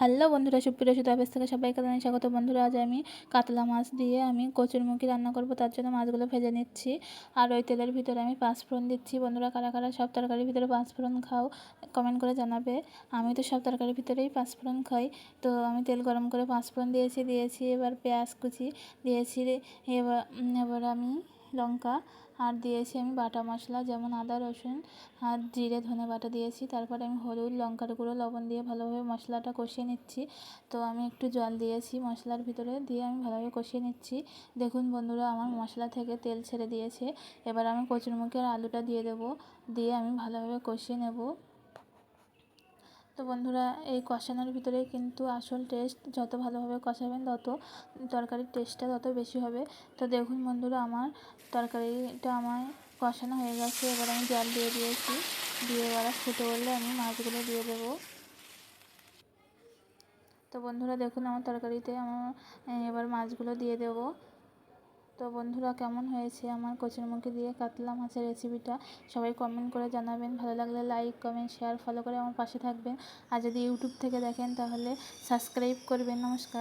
Hello বন্ধুরা, সুপ্রিয় সুতো অফিস থেকে সবাইকে জানাই স্বাগত। বন্ধুরা, আজ আমি কাতলা মাছ দিয়ে আমি কচুরমুখী রান্না করব। তার জন্য মাছগুলো ভেজে নিচ্ছি আর ওই তেলের ভিতরে আমি পাঁচফোড়ন দিচ্ছি। বন্ধুরা, কারা কারা সব তরকারির ভিতরে পাঁচফোড়ন খাও কমেন্ট করে জানাবে। আমি তো সব তরকারির ভিতরেই পাঁচফোড়ন খাই। তো আমি তেল গরম করে পাঁচফোড়ন দিয়েছি দিয়েছি, এবার পেঁয়াজ কুচি দিয়েছি। এবার এবার আমি লঙ্কা, আর দিয়েছি আমি বাটা মশলা, যেমন আদা, রসুন, আর জিরে, ধনে বাটা দিয়েছি। তারপরে আমি হলুদ, লঙ্কার গুঁড়ো, লবণ দিয়ে ভালোভাবে মশলাটা কষিয়ে নিচ্ছি। তো আমি একটু জল দিয়েছি মশলার ভিতরে, দিয়ে আমি ভালোভাবে কষিয়ে নিচ্ছি। দেখুন বন্ধুরা, আমার মশলা থেকে তেল ছেড়ে দিয়েছে। এবার আমি কচুরমুখী আর আলুটা দিয়ে দেবো, দিয়ে আমি ভালোভাবে কষিয়ে নেব। তো বন্ধুরা, এই কষানোর ভিতরে কিন্তু আসল টেস্ট যত ভালোভাবে কষাবেন, তত তরকারির টেস্টটা তত বেশি হবে। তো দেখুন বন্ধুরা, আমার তরকারিটা আমার কষানো হয়ে গেছে। এবার আমি জল দিয়ে দিয়েছি। দিয়ে এবার ফুটে উঠলে আমি মাছগুলো দিয়ে দেবো। তো বন্ধুরা, দেখুন আমার তরকারিতে, আমার, এবার মাছগুলো দিয়ে দেবো। তো বন্ধুরা, কেমন হয়েছে? আমার মুখে দিয়ে কাতলা মাছের রেসিপিটা সবাই কমেন্ট করে জানাবেন। ভালো লাগলে লাইক কমেন্ট শেয়ার ফলো করে আমার পাশে থাকবেন। আর যদি ইউটিউব থেকে দেখেন, তাহলে সাবস্ক্রাইব করবেন। নমস্কার।